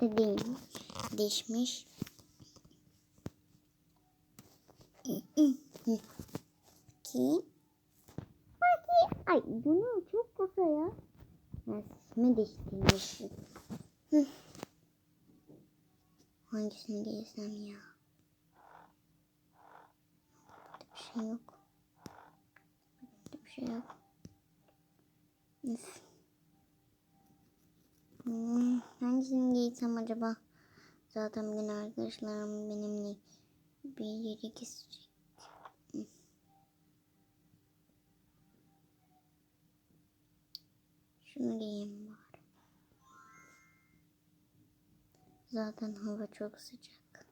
Değil. Değişmiş. Ki. Bakayım. Ay bu ne? Çok kısa ya. Ben sesimi. Hangisini giysem ya? Burada bir şey yok. Burada bir şey yok. Üf. Hmm, giysem acaba? Zaten bugün arkadaşlarım benimle bir yere gidecek. Hmm. Şunu giyeyim bari. Zaten hava çok sıcak.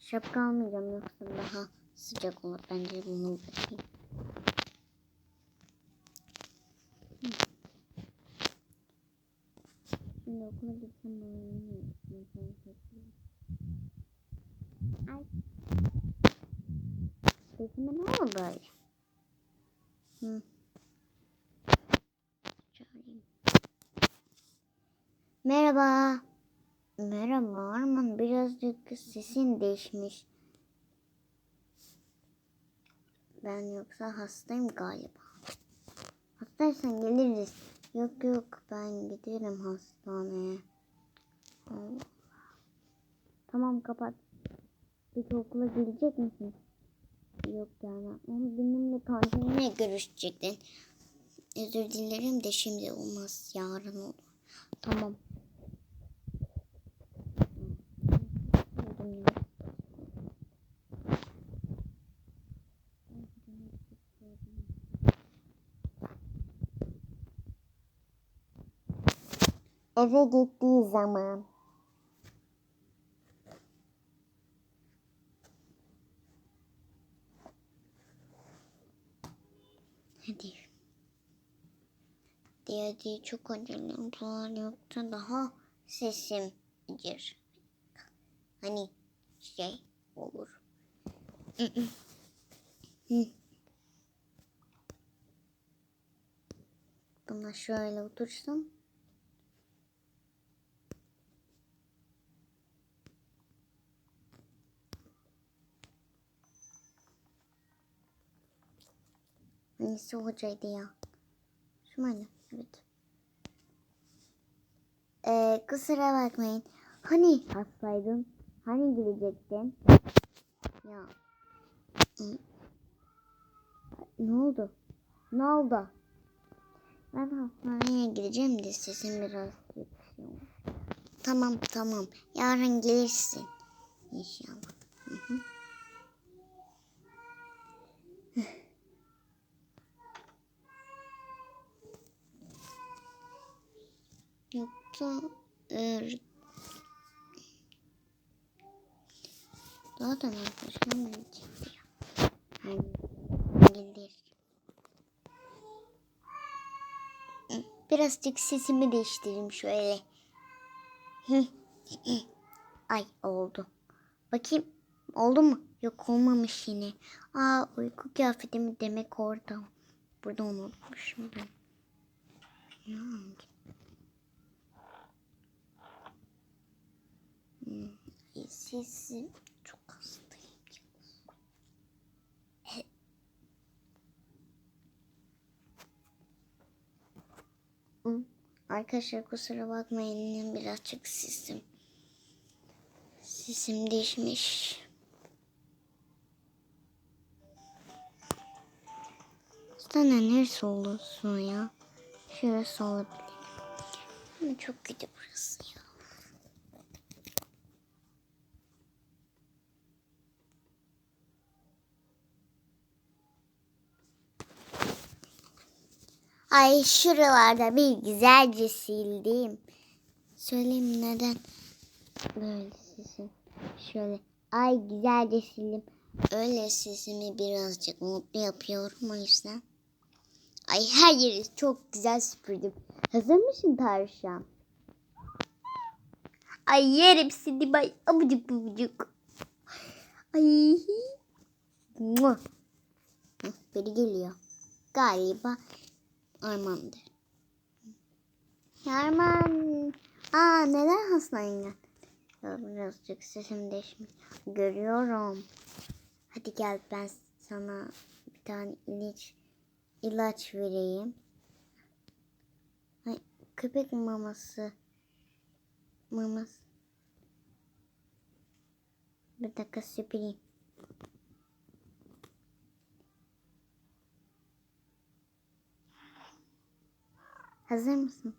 Şapka almayacağım yoksa daha sıcak olur. Bence bunu bırakayım. Hı. Şimdi okula gitsem atıyor. Ay. Sesime ne oldu böyle? Hı. Çağırayım. Merhaba. Merhaba Arman. Birazcık sesin değişmiş. Ben yoksa hastayım galiba. Hastaysan geliriz. Yok yok ben giderim hastaneye. Allah. Tamam kapat. Peki okula gelecek misin? Yok gelmem. Ama benimle kantinle görüşecektin. Özür dilerim de şimdi olmaz. Yarın olur. Tamam. Buldum ya. Eve gittiği zaman. Hadi. Hadi çok acelem var yoksa daha sesim gir. Hani şey olur. Buna şöyle otursam. Hangisi hocaydı ya? Şu muydu? Evet. Ee, kusura bakmayın. Hani hastaydın? Hani gelecektin? Ya. Ne oldu? Ne oldu? Ben hastaneye gideceğim de sesim biraz yükseliyor. Tamam tamam. Yarın gelirsin. İnşallah. Hı hı. Yoksa eğer zaten ya. Yani gelir. Birazcık sesimi değiştireyim şöyle. Ay oldu. Bakayım oldu mu? Yok olmamış yine. Aa uyku kıyafetimi demek orada. Burada unutmuşum ben. Ya. Hmm, Sesi çok hastayım. Arkadaşlar kusura bakmayın birazcık sesim. Sesim değişmiş. Sana neresi olursun ya? Şurası olabilir. Ama çok kötü burası ya. Ay şuralarda bir güzelce sildim. Söyleyeyim neden böyle sesim. Şöyle ay güzelce sildim. Öyle sesimi birazcık mutlu yapıyorum o yüzden. Ay her yeri çok güzel süpürdüm. Hazır mısın tavşan? Ay yerim seni bay abucuk bubucuk. Ay. Mua. Hı, Biri geliyor. Galiba Arman'dır. Arman. Aa neden hastayım ben? Birazcık sesim değişmiş. Görüyorum. Hadi gel ben sana bir tane ilaç ilaç vereyim. Ay, köpek maması. Maması. Bir dakika süpüreyim. Hazır mısın?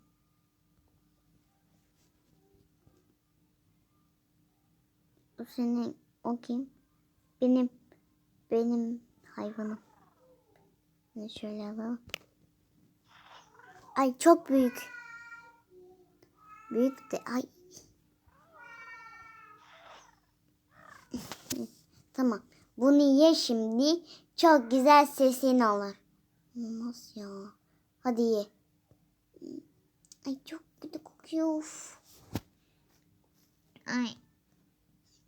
Bu senin o kim? Benim benim hayvanım. Ne şöyle alalım. Ay çok büyük. Büyük de ay. tamam. Bunu ye şimdi. Çok güzel sesin olur. Olmaz ya. Hadi ye. Ay çok kötü kokuyor. Of. Ay.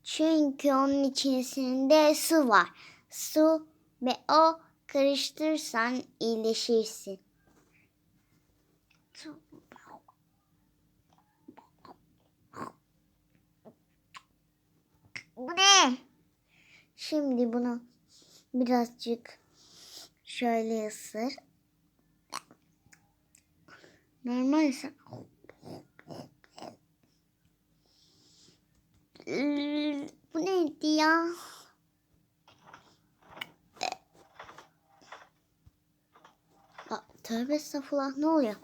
Çünkü onun içerisinde su var. Su ve o karıştırırsan iyileşirsin. Bu ne? Şimdi bunu birazcık şöyle ısır. Normal Ee, Bu neydi ya? Aa, tövbe estağfurullah ne oluyor?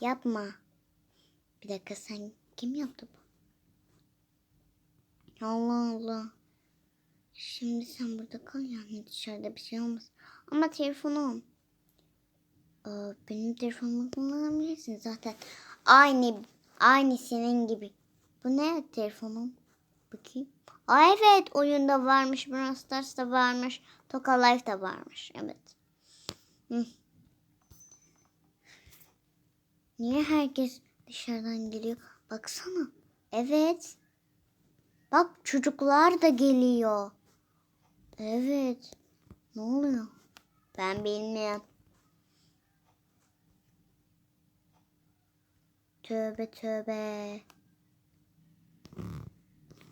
Yapma. Bir dakika sen kim yaptı bu? Allah Allah. Şimdi sen burada kal yani dışarıda bir şey olmaz. Ama telefonum. Ee, benim telefonumu kullanabilirsin zaten. Aynı aynı senin gibi. Bu ne telefonum? Bakayım. Aa evet oyunda varmış. Brawl Stars'ta varmış. Toka Life'da varmış. Evet. Hı. Niye herkes dışarıdan geliyor? Baksana. Evet. Bak çocuklar da geliyor. Evet. Ne oluyor? Ben bilmiyorum. Tövbe tövbe.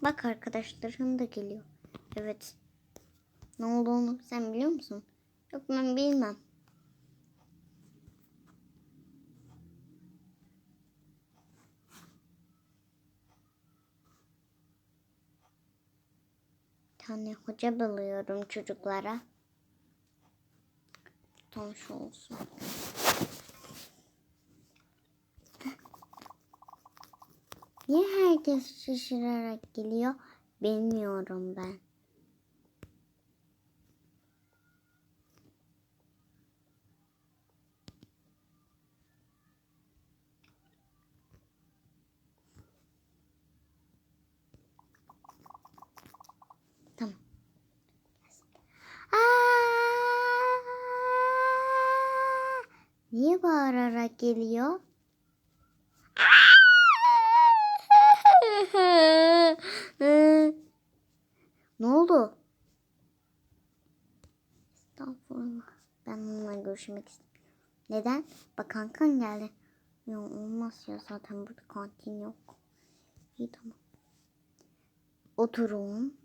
Bak arkadaşların da geliyor. Evet. Ne olduğunu sen biliyor musun? Yok ben bilmem. Tane hoca buluyorum çocuklara. Tanış olsun. Niye herkes şaşırarak geliyor? Bilmiyorum ben. Niye bağırarak geliyor? ne oldu? Estağfurullah. Ben onunla görüşmek istiyorum. Neden? Bak kankan geldi. Ya olmaz ya zaten burada kantin yok. İyi tamam. Oturun.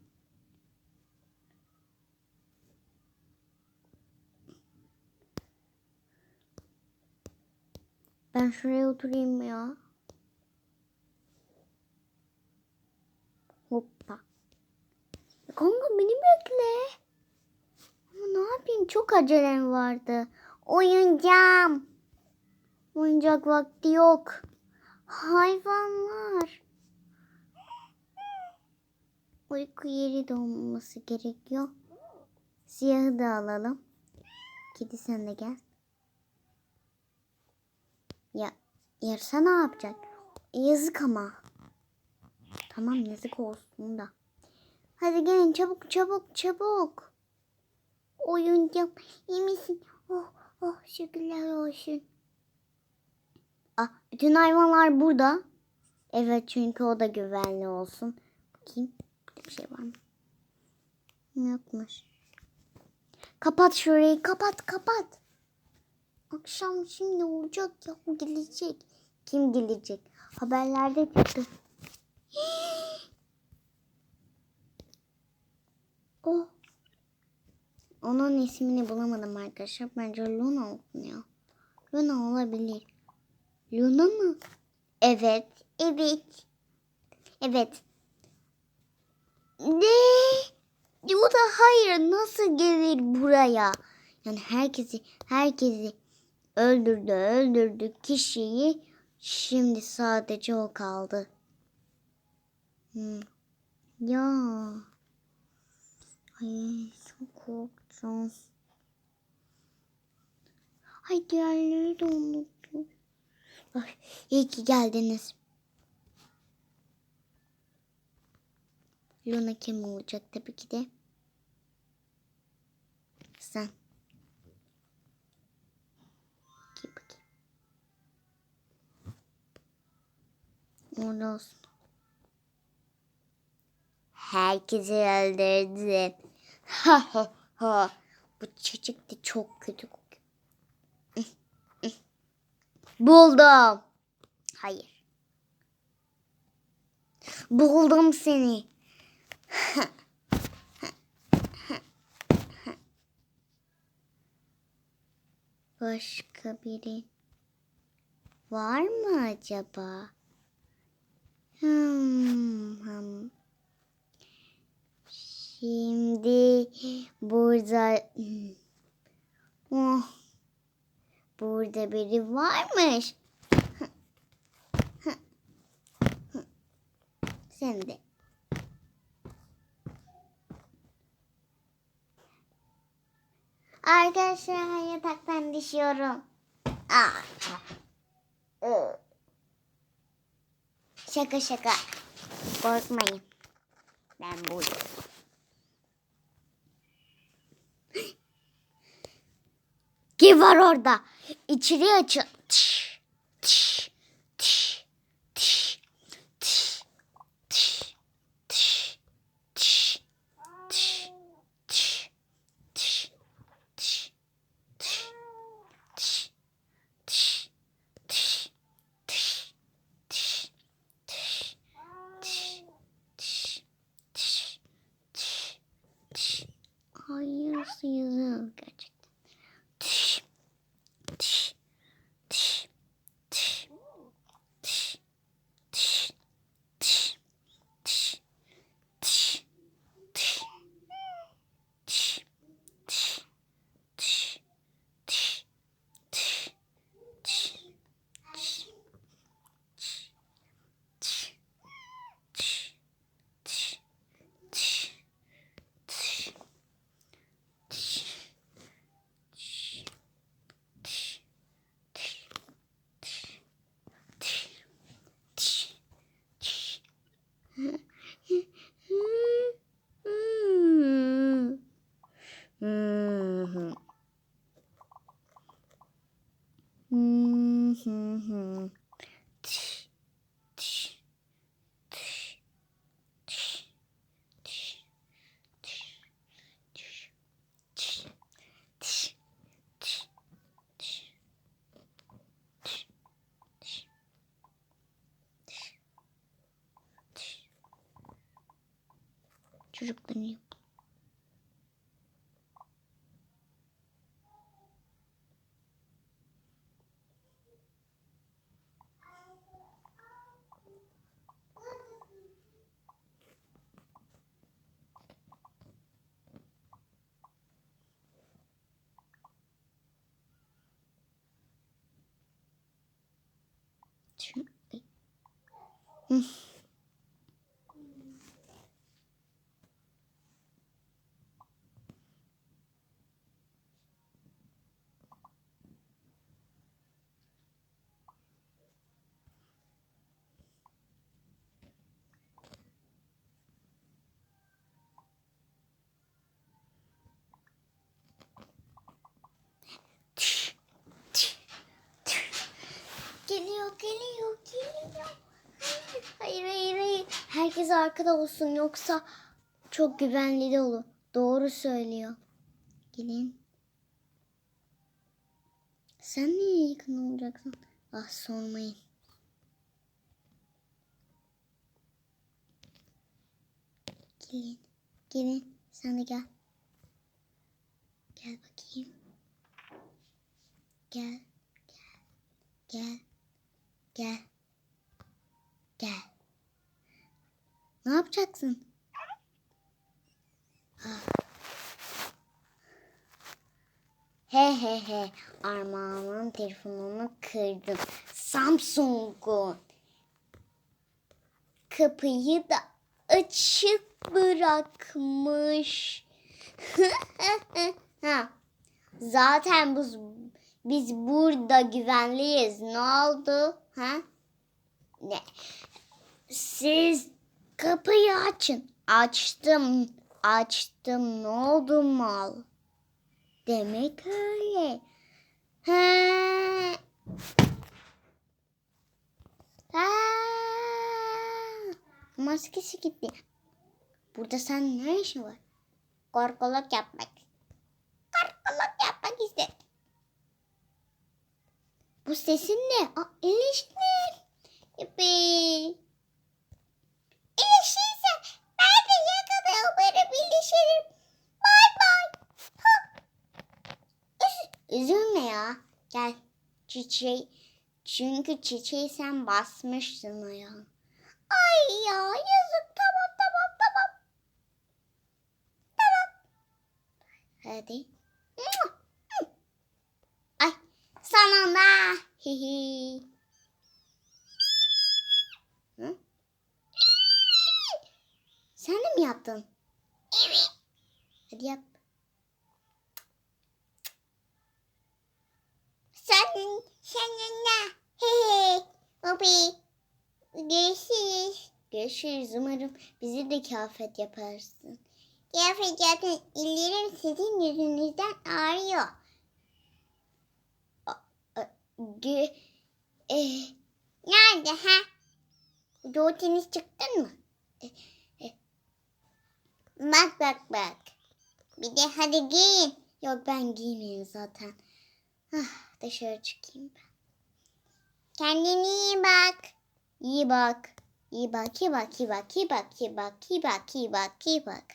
Ben şuraya oturayım ya. Hoppa. Kanka beni bekle. Ama ne yapayım çok acelem vardı. Oyuncağım. Oyuncak vakti yok. Hayvanlar. Uyku yeri de olması gerekiyor. Siyahı da alalım. Kedi sen de gel. Ya yarısa ne yapacak? Yazık ama. Tamam yazık olsun da. Hadi gelin çabuk çabuk çabuk. Oyuncak iyi misin? Oh oh şükürler olsun. Ah bütün hayvanlar burada. Evet çünkü o da güvenli olsun. Bakayım bir şey var mı? Yokmuş. Kapat şurayı kapat kapat. Akşam şimdi olacak ya gelecek. Kim gelecek? Haberlerde çıktı. oh. Onun ismini bulamadım arkadaşlar. Bence Luna ya. Luna olabilir. Luna mı? Evet. Evet. Evet. Ne? O da hayır nasıl gelir buraya? Yani herkesi herkesi öldürdü öldürdü kişiyi şimdi sadece o kaldı. Hmm. Ya. Ay çok korktum. Ay diğerleri de unuttum. Ay, iyi ki geldiniz. Luna kim olacak tabii ki de. Sen. Orada olsun. Herkesi öldürdün. Ha ha ha. Bu çocuk da çok kötü kokuyor. Buldum. Hayır. Buldum seni. Başka biri var mı acaba? Hmm. Şimdi burada oh, burada biri varmış. Sen de. Arkadaşlar yataktan düşüyorum. Aa. Şaka şaka. Korkmayın. Ben buradayım. Kim var orada? İçeri açın. Tış, see you. 嗯哼。Geliyor, geliyor, geliyor. Hayır, hayır, hayır. Herkes arkada olsun yoksa çok güvenli de olur. Doğru söylüyor. Gelin. Sen niye yakın olacaksın? Ah sormayın. Gelin. Gelin. Sen de gel. Gel bakayım. Gel. Gel. Gel. Gel. Ne yapacaksın? He he he. Armağanın telefonunu kırdım. Samsung'un. Kapıyı da açık bırakmış. ha. Zaten biz, biz burada güvenliyiz. Ne oldu? Ha? Ne? Siz kapıyı açın. Açtım. Açtım. Ne oldu mal? Demek öyle. Ha. Ha. Maskesi gitti. Burada sen ne işin var? Korkuluk yapmak. Korkuluk yapmak istedim. Bu sesin ne? Aa, ilişki. Yippee. İlişirse ben de umarım ilişirim. Bay bay. Üz- üzülme ya. Gel çiçeği. Çünkü çiçeği sen basmışsın ayağına. Ay ya yazık tamam tamam tamam. Tamam. Hadi. Ay sonunda. Hihi. Hı? Sen de mi yaptın? Evet. Hadi yap. Senin, senin ne? He he. Bobby. Görüşürüz. Görüşürüz. Umarım bizi de kıyafet yaparsın. Kıyafet zaten ellerim sizin yüzünüzden ağrıyor. Gö eh, nerede ha? Doğu çıktın mı? Eh. Bak bak bak. Bir de hadi giyin. Yok ben giymeyeyim zaten. Ah, dışarı çıkayım ben. Kendine iyi bak. İyi bak. İyi bak, iyi bak, iyi bak, iyi bak, iyi bak, iyi bak, iyi bak, iyi bak.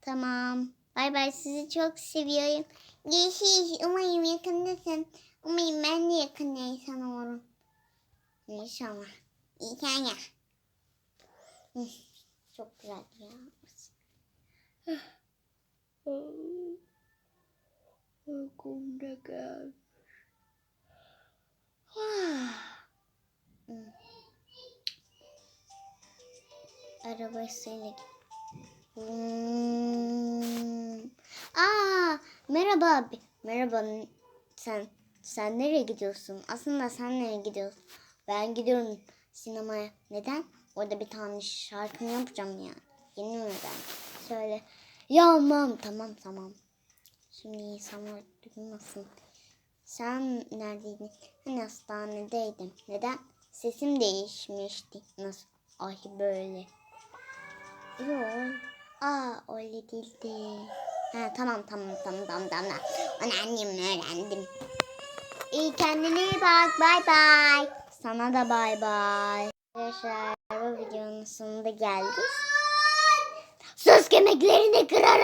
Tamam. Bay bay sizi çok seviyorum. Görüşürüz. Umarım yakındasın. Umarım ben de yakında insan olurum. İnşallah. İnşallah. Hı, Çok güzel ya. Uykum da gelmiş. Hı. Arabasıyla. Hmm. Aa, merhaba abi. Merhaba. Sen sen nereye gidiyorsun? Aslında sen nereye gidiyorsun? Ben gidiyorum sinemaya. Neden? Orada bir tane şarkımı yapacağım ya. Yeni ben? Söyle. Yapmam. Tamam tamam. Şimdi insanlar duymasın. Sen neredeydin? Hani hastanedeydim. Neden? Sesim değişmişti. Nasıl? Ay böyle. Yok. Aa öyle değildi. Ha, tamam tamam tamam tamam tamam. Onu annem öğrendim. İyi kendine iyi bak. Bay bay. Sana da bay bay. Arkadaşlar bu videonun sonunda geldik. Sus kemiklerini kırarım.